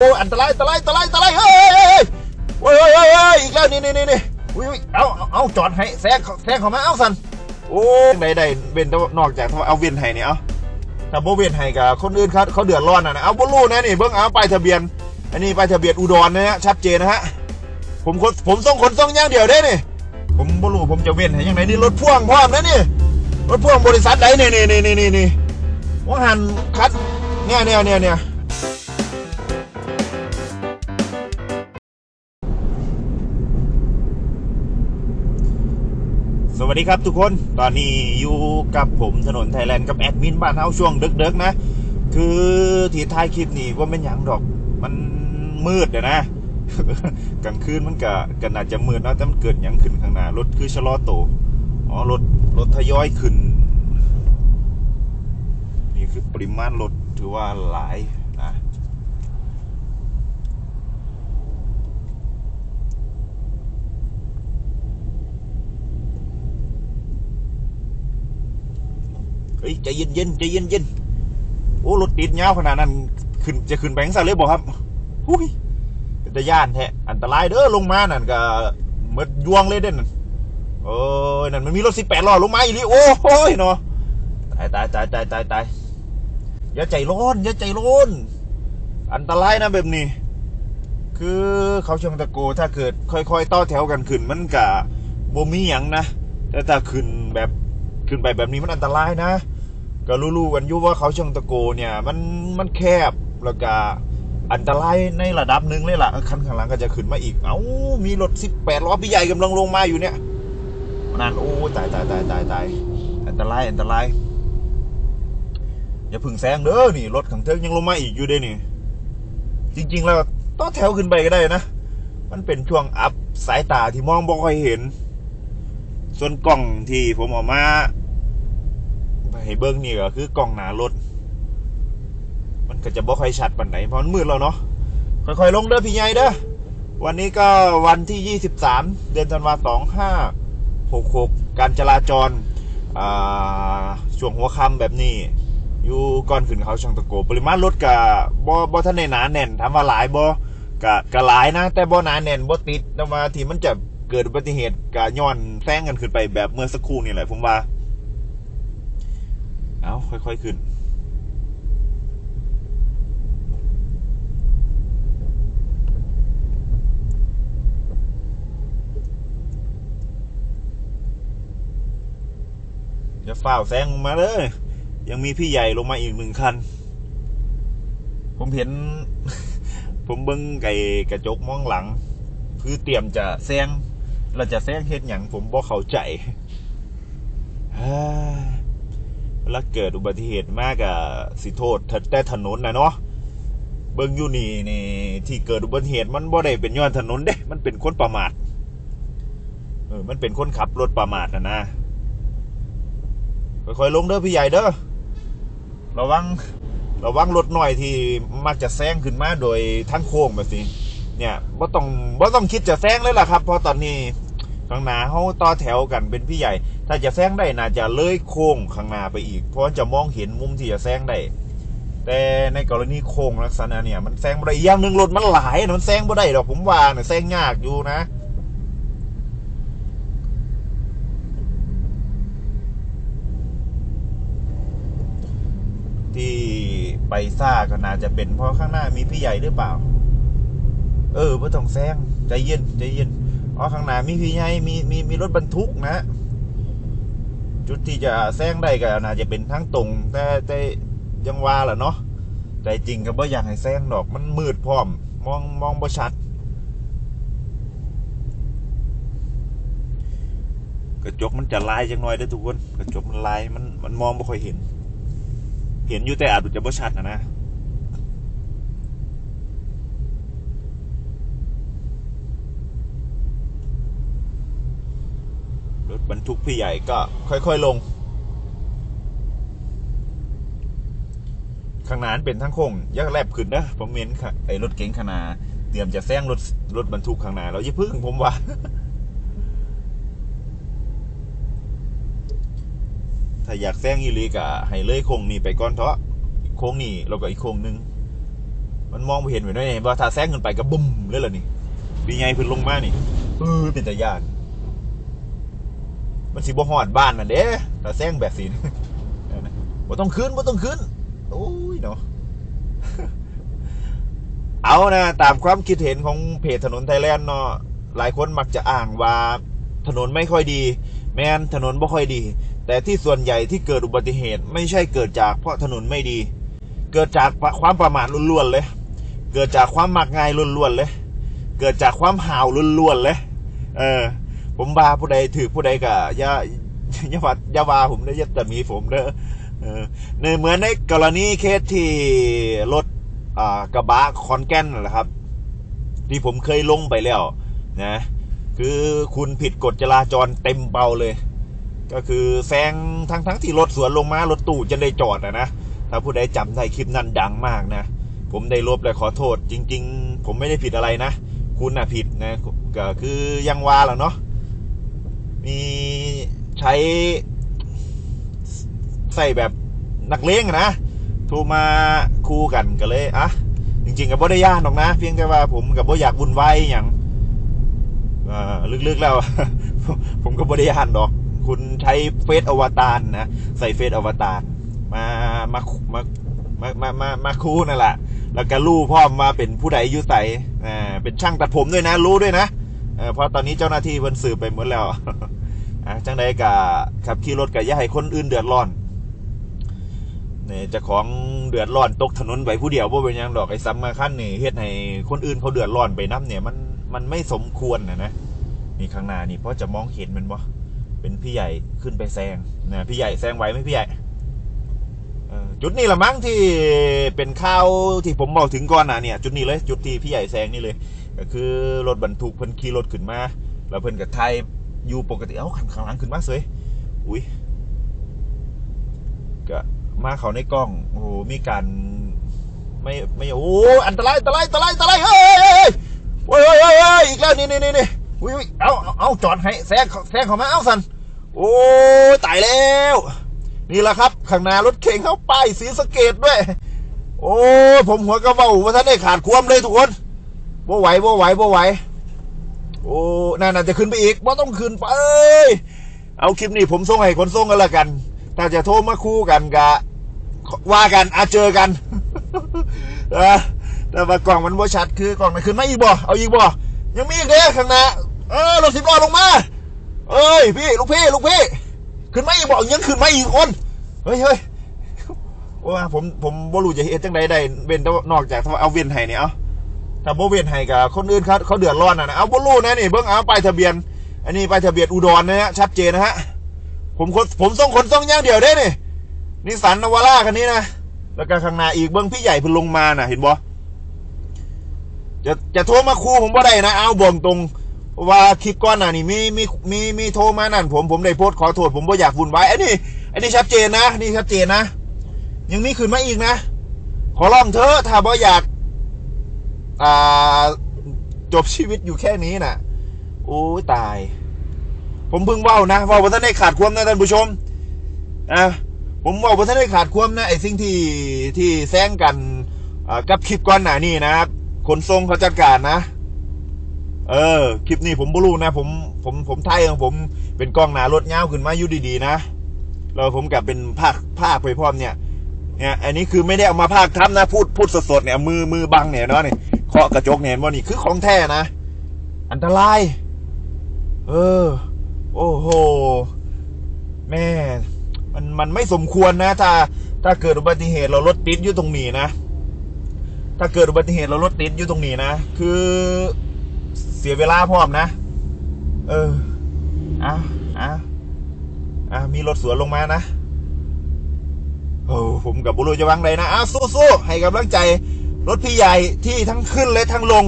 โอ้อันตรายอันตรายอันตรายอันตรายเฮ้ยเฮ้ยเฮ้ยเฮ้ยเฮ้ยอีกแล้วนี่นี่นี่นี่อุ้ยเอาเอาจอดให้แซงแซงเข้ามาเอาสันโอ้ใดใดเว้นนอกจากเอาเวียนให้เนี่ยเอาถ้าบ่เวียนให้กับคนอื่นเขาเขาเดือดร้อนนะนะเอาบ่รู้นะนี่เบิ่งเอาป้ายทะเบียน อันนี้ป้ายทะเบียนอุดรนะฮะชัดเจนนะฮะผมคนผมส่งคนส่งย่างเดียวได้นี่ผมบ่รู้ผมจะเว้นให้ยังไงนี่รถพ่วงพร้อมนะนี่รถพ่วงบริษัทใดนี่นี่นี่นี่นี่นี่ว่าหันคัดเนี่ยเนี่ยเนี่ยเนี่ย วัสดีครับทุกคน ตอนนี้อยู่กับผมถนนไทยแลนด์กับแอดมินบ้านเฮาช่วงดึกๆนะ คือที่ท้ายคลิปนี่ว่าเป็นยังดอก มันมืดอะนะ กลางคืนมันก็ก็น่าจะมืดนะแต่มันเกิดยังขึ้นข้างหน้ารถคือชะลอตัวอ๋อรถรถทยอยขึ้น นี่คือปริมาณรถถือว่าหลายนะ เฮ้ยใจเย็นเย็นๆใจเย็นเย็นโอ้รถติดยาวขนาดนั้นขึ้นจะขึ้นแบงค์ซะเลยบอกครับหุยเป็นตะย่านแท้อันตรายเด้อลงมานั่นก็หมดยวงเลยเด่นนโอ้ยนั่นมันมีรถสิบแปดล้อลงมาอีหลีโอ้โหยเนาะตายตายตายตายตายตายอย่าใจร้อนอย่าใจร้อนอันตรายนะแบบนี้ คือเขาเชิงตะโกถ้าเกิดค่อยๆ ต่อแถวกันขึ้นมันกะบ่มีหยังนะแต่ถ้าขึ้นแบบขึ้นไปแบบนี้มันอันตรายนะ ก็รู้ๆกันอยู่ว่าเขาเชิงตะโกเนี่ย มันมันแคบแล้วก็อันตรายในระดับหนึ่งเลยล่ะคันข้างหลังก็จะขึ้นมาอีก เอ้ามีรถสิบแปดล้อพี่ใหญ่กำลังลงมาอยู่เนี่ยนั่นโอ้ตายตายตายตายตายอันตรายอันตรายอย่าพึ่งแซงเด้อนี่รถขังเทิงยังลงมาอีกอยู่ด้นี่ จริง ๆ แล้วต่อแถวขึ้นไปก็ได้นะ มันเป็นช่วงอัพสายตาที่มองบ่ค่อยเห็น ส่วนกล้องที่ผมออกมา ให้เบิ้งนี่ก็คือกล้องหน้ารถ มันก็จะบ่ค่อยชัดปานไหนเพราะมันมืดแล้วเนาะค่อยๆลงเด้อพี่ใหญ่เด้อวันนี้ก็วันที่ 23 เดือนธันวาคม2566การจราจรช่วงหัวค่ำแบบนี้ อยู่ก่อนขึ้นเขาช่างตะโก ปริมาณรถกะบ่บ่ทันได้หนาแน่นถามว่าหลายบ่กะกะหลายนะ แต่บ่หนาแน่นบ่ติดแต่ว่าที่มันจะเกิดอุบัติเหตุกะย้อนแซงกันขึ้นไปแบบเมื่อสักครู่นี่แหละผมว่า เอาค่อยๆขึ้นอย่าฝ้าแซงมาเลย ยังมีพี่ใหญ่ลงมาอีกหนึ่งคัน ผมเห็น ผมเบิ้งไก่กระจกมองหลัง คือเตรียมจะแซงเราจะแซงเฮ็ดอย่างผมบ่เข้าใจฮ้ย แล้วเกิดอุบัติเหตุมากอะสิโทษแต่ถนนนะเนาะเบิ้งอยู่นี่นี่ที่เกิดอุบัติเหตุมันบ่ได้เป็นย้อนถนนเด้ มันเป็นคนประมาทเออมันเป็นคนขับรถประมาทนะนะค่อยๆลงเด้อพี่ใหญ่เด้อระวังระวังรถหน่อยที่มักจะแซงขึ้นมาโดยทั้งโค้งแบบนี้เนี่ยบ่ต้องบ่ต้องคิดจะแซงเลยล่ะครับเพราะตอนนี้ ข้างหน้าเขาต่อแถวกันเป็นพี่ใหญ่ ถ้าจะแซงได้น่าจะเลยโค้งข้างหน้าไปอีก เพราะจะมองเห็นมุมที่จะแซงได้ แต่ในกรณีโค้งลักษณะเนี่ยมันแซงบ่ได้อย่างหนึ่งรถมันหลายนะมันแซงบ่ได้ดอกผมว่าเนี่ยแซงยากอยู่นะที่ไปซ่าก็น่าจะเป็นเพราะข้างหน้ามีพี่ใหญ่หรือเปล่า เออไม่ต้องแซงใจเย็นใจเย็น อ๋อข้างหน้ามีพี่ใหญ่มีมีมีรถบรรทุกนะ จุดที่จะแซงได้ก็น่าจะเป็นทั้งตรง แต่แต่ยังว่าแหละเนาะใจจริงก็บ่อยากให้แซงดอกมันมืดพร้อม มองมองบ่ชัด กระจกมันจะลายจังหน่อยเด้ทุกคน กระจกมันลายมันมันมองไม่ค่อยเห็น เห็นอยู่แต่อาจจะบ่ชัดนะนะ บรรทุกพี่ใหญ่ก็ค่อยๆลง ข้างหน้าเป็นทั้งโค้งยักแลบขึ้นนะผมเห็นค่ะไอ้รถเก๋งขานาเตรียมจะแซงรถรถบรรทุกข้างหน้าเราอย่าพึ่งผมว่าถ้าอยากแซงอีหลีกะให้เลยโค้งนี้ไปก่อนเถอะโค้งนี้แล้วก็อีกโค้งนึง มันมองไม่เห็นเหมือนไงบ่ถ้าแซงขึ้นไปก็บุ้มเลยล่ะนี่ปีไงเพิ่นลงมานี่เออเป็นตาญาติ มันสิบ่ฮอดบ้านนั่นเด้ถ้าแซงแบบสิบ่ต้องขึ้นบ่ต้องขึ้นโอ้ยเนาะเอานะตามความคิดเห็นของเพจถนนไทยแลนด์เนาะหลายคนมักจะอ้างว่าถนนไม่ค่อยดี แม้นถนนไม่ค่อยดี แต่ที่ส่วนใหญ่ที่เกิดอุบัติเหตุ ไม่ใช่เกิดจากเพราะถนนไม่ดี เกิดจากความประมาทล้วนๆเลย เกิดจากความมักง่ายล้วนๆเลย เกิดจากความห่าวล้วนๆเลย เออ ผมบาผู้ใดถือผู้ใดก็อย่าอย่าวัดอย่าว่าผมเด้ออย่าต่มีผมเด้อเออในเหมือนในกรณีเคสที่รถอ่ากระบะคอนแก่นนั่นแหละครับ ที่ผมเคยลงไปแล้วนะ คือคุณผิดกฎจราจรเต็มเบาเลย ก็คือแซงทั้งทั้งที่รถสวนลงมารถตู้จะได้จอดอะนะถ้าผู้ใดจำได้คลิปนั้นดังมากนะ ผมได้ลบและขอโทษ จริง ๆ ผมไม่ได้ผิดอะไรนะ คุณน่ะผิดนะก็คือยังว่าแหละเนาะ มีใช้ใส่แบบนักเลงนะโทรมาคู่กันก็เลยอะจริงๆกับบ่ได้ย่านหรอกนะ เพียงแต่ว่าผมกับบ่อยากวุ่นวายอย่างลึกๆแล้ว ผมก็บ่ได้ย่านดอก คุณใช้เฟซอวตารนะใส่เฟซอวตารมามามามามามามาคู่นั่นแหละแล้วก็รู้พ่อมาเป็นผู้ใดอยุไสอ่าเป็นช่างตัดผมด้วยนะ รู้ด้วยนะ เพราะตอนนี้เจ้าหน้าที่เพิ่นสืบไปหมดแล้วจังใดกะขับขี่รถกะอย่าให้คนอื่นเดือดร้อนเนี่ยจะของเดือดร้อนตกถนนไปผู้เดียวบ่เป็นยังดอกไอ้ซ้ำมาขั้นนี่เฮ็ดให้คนอื่นเขาเดือดร้อนไปน้ำเนี่ยมันมันไม่สมควรนะนะนี่ข้างหน้านี่เพราะจะมองเห็นมันบ่เป็นพี่ใหญ่ขึ้นไปแซงนะพี่ใหญ่แซงไหวไหมพี่ใหญ่จุดนี้ละมั้งที่เป็นข้าวที่ผมบอกถึงก่อนนะเนี่ย จุดนี้เลย จุดที่พี่ใหญ่แซงนี่เลย ก็คือรถบรรทุกเพิ่นขี่รถขึ้นมา แล้วเพิ่นก็ไทยอยู่ปกติเอ้าขันข้างหลังขึ้นมาเสยอุ้ยก็มาเขาในกล้องโอ้โหมีการไม่ไม่โอ้อันตรายอันตรายอันตรายอันตรายเฮ้ยเฮ้ยเฮ้ยเฮ้ยอีกแล้วนี่นี่นี่นี่อุ้ยอุ้ยเอาเอาเอาจอดให้แซงแซงเขามาเอาสันโอ้ตายแล้วนี่แหละครับข้างหน้ารถเข็งเข้าป้ายสีสเกตด้วย โอ้ผมหัวกระเบ้าว่าท่านได้ขาดความเลยทุกคน บ่ไหวบ่ไหวบ่ไหวโอ้นั่นน่าจะขึ้นไปอีกว่าต้องขึ้นไปเอาคลิปนี้ผมส่งให้คนส่งกันละกัน ถ้าจะโทรมาคู่กันกะว่ากันอาเจอกันเออแต่ว่ากล่องมันบ่ชัดคือกล่องมันขึ้นไมาอีกบ่เอาอีกบ่ยังมีอีกเด้ข้างหน้าเออรถสิบล้อลงมา เอ้ยพี่ลูกพี่ลูกพี่ขึ้นไมาอีกบ่ยังขึ้นไมาอีกคนเฮ้ยเฮ้ยโอ้ยผมผมบ่รู้จะเฮ็ดจังใดได้เว้นต่ว่านอกจากเอาเว้นให้เนี่ยเอา ถ้าบ่เวียนให้กับคนอื่นเขาเขาเดือดร้อนนะนะเอาบ่รู้นะนี่เบิ่งเอาป้ายทะเบียน อันนี้ป้ายทะเบียนอุดรนะฮะชัดเจนนะฮะผมคนผมส่งคนส่งย่างเดียวได้นี่นิสสันนาวาร่าคันนี้นะแล้วก็ข้างหน้าอีกเบิ่งพี่ใหญ่เพิ่นลงมาน่ะเห็นบ่จะจะโทรมาคู่ผมบ่ได้นะเอาบอกตรงว่าคลิปก่อนน้านี่มีมีมีมีโทรมานั่นผมผมได้โพสต์ขอโทษผมบ่อยากวุ่นวายอันนี้อันนี้ชัดเจนนะนี่ชัดเจนนะ ยังมีขึ้นมาอีกนะ ขอร้องเถอถ้าบ่อยาก อ่าจบชีวิตอยู่แค่นี้น่ะโอ้ตาย ผมเพิ่งว่านะว่าว่าท่านได้ขาดความนะท่านผู้ชมอะผมว่าว่าท่านได้ขาดความนะไอ้สิ่งที่ที่แซงกันกับคลิปก่อนหน้านี้นะครับขนส่งเขาจัดการนะ เออ คลิปนี้ผมบ่รู้นะ ผม ผม ผมไทยของผมเป็นกล้องหน้ารถเงาขึ้นมาอยู่ดีๆนะแล้วผมกับเป็นภาคภาคไปพร้อมเนี่ย เนี่ย อันนี้คือไม่ได้เอามาภาคทับนะ พูด พูดสดๆเนี่ย มือ มือบังเนี่ยเนาะนี่ เคาะกระจกเนี่ยเห็นว่านี่คือของแท้นะ อันตราย เออ โอ้โห แม่ มันมันไม่สมควรนะ ถ้า ถ้าเกิดอุบัติเหตุเรารถติดอยู่ตรงนี้นะ ถ้าเกิดอุบัติเหตุเรารถติดอยู่ตรงนี้นะ คือเสียเวลาพร้อมนะ เอออะอะอะมีรถสวนลงมานะโอ้ผมกับบุรุษจะวางใดนะอ้าวสู้ๆให้กำลังใจ รถพี่ใหญ่ที่ทั้งขึ้นและทั้งลง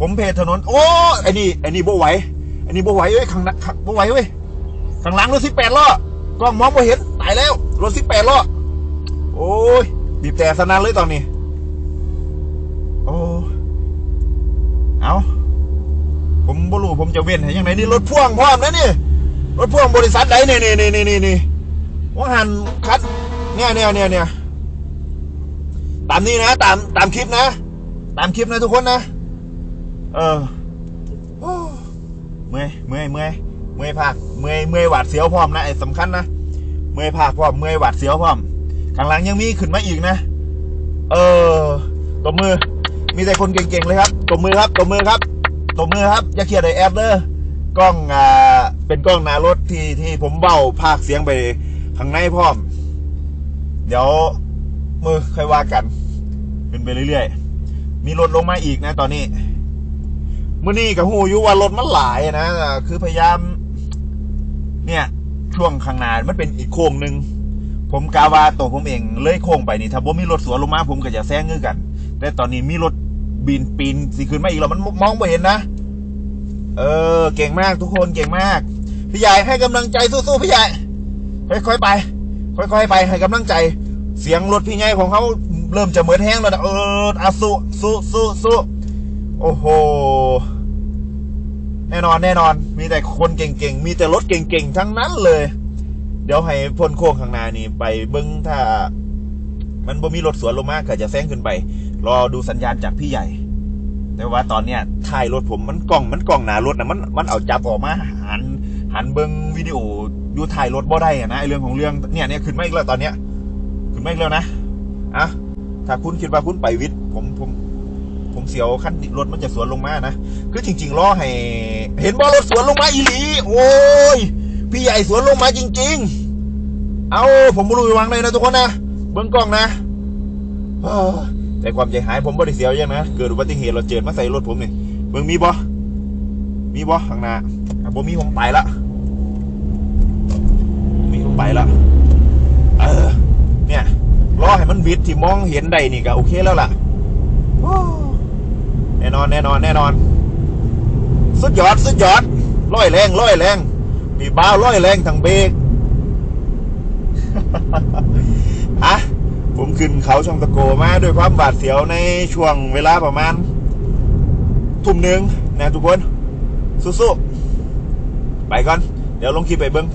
ผมเพจถนน โอ้ไอ้นี่ไอ้นี่บ่ไหวไอ้นี่บ่ไหวเว้ยข้างน้าข้างบ่ไหวเว้ยข้างหลังรถสิบแปดล้อกล้องมองไม่เห็นตายแล้ว รถสิบแปดล้อโอ้ยบีบแต่สนั่นเลยตอนนี้ โอ้เอาผมบรู้ผมจะเว้นให้ยังไงนี่รถพ่วงพร้อมนะนี่รถพ่วงบริษัทใดนี่นี่นี่นี่นี่ว่าหันคัดเนี่ยเนี่ยเนี่ยเนี่ย ตามนี้นะ ตามตามคลิปนะ ตามคลิปนะทุกคนนะ เออเมื่อยเมื่อยเมื่อยเมื่อยภาคเมื่อยเมื่อยหวาดเสียวพร้อมนะไอ้สำคัญนะเมื่อยภาคพร้อมเมื่อยหวาดเสียวพร้อมข้างหลังยังมีขึ้นมาอีกนะ เออตบมือ มีแต่คนเก่งๆเลยครับตบมือครับตบมือครับตบมือครับ อย่าเขียดไอแอปเด้อกล้องอ่าเป็นกล้องหน้ารถที่ที่ผมเบ้าภาคเสียงไปข้างในพร้อม เดี๋ยวมือค่อยว่ากัน เป็นไปเรื่อยๆ มีรถลงมาอีกนะ ตอนนี้เมื่อนี้กับหูยูว่ารถมันหลายนะคือพยายาม เนี่ย ช่วงข้างหน้ามันเป็นอีกโค้งหนึ่งผมกาวาตัวผมเองเลยโค้งไปนี่ถ้าผมมีรถสวนลงมาผมก็จะแซงเงือกัน แต่ตอนนี้มีรถบินปีนสิขึ้นมาอีกแล้วมันมองไม่เห็นนะเออ เก่งมากทุกคนเก่งมากพี่ใหญ่ให้กำลังใจสู้ๆพี่ใหญ่ค่อยๆไป ค่อยๆไปให้กำลังใจ เสียงรถพี่ใหญ่ของเขา เริ่มจะเหมือนแห้งแล้วนะเอออาสู้สู้สู้สู้โอ้โห แน่นอนแน่นอน มีแต่คนเก่งๆ มีแต่รถเก่งๆ ทั้งนั้นเลย เดี๋ยวให้พ้นโค้งข้างหน้านี่ไปเบิ้งถ้า มันบ่มีรถสวนลงมาก็จะแซงขึ้นไป รอดูสัญญาณจากพี่ใหญ่ แต่ว่าตอนเนี้ยท้ายรถผมมันกล้องมันกล้องหนารถนะมันมันเอาจับออกมาหันหันเบิ้งวิดีโออยู่ายรถบ่ได้อะนะไอเรื่องของเรื่องเนี่ยเนี่ยขึ้นมาอีกแล้วตอนเนี้ยขึ้นมาอีกแล้วนะอะ ถ้าคุณคิดว่าคุณไปวิทย์ผมผม ผมเสียวขั้นรถมันจะสวนลงมานะคือจริงๆล้อให้ เห็นบ่รถสวนลงมาอีหลี โอ้ย พี่ใหญ่สวนลงมาจริง ๆ เอาผมบรู้วางเลยนะทุกคนนะเบิ้องกล้องนะแต่ความใจหายผมบ่ได้เสียวยังนะเกิดอุบัติเหตุเราเจิดมาใส่รถผมนี่เบิ้งมีบ่มีบ่ข้างหน้าอะบ่มีผมไปละมีผมไปละ ล้อให้มันวิดที่มองเห็นได้นี่ก็โอเคแล้วล่ะแน่นอนแน่นอนแน่นอน สุดยอดสุดยอดร้อยแรงร้อยแรงนี่บ้าร้อยแรงทั้งเบรกอะผมขึ้นเขาช่องตะโกมาด้วยความบาดเสียวในช่วงเวลาประมาณ ทุ่มหนึ่งนะทุกคนสู้ๆไปก่อน เดี๋ยวลงคลิปไปเบิ้ง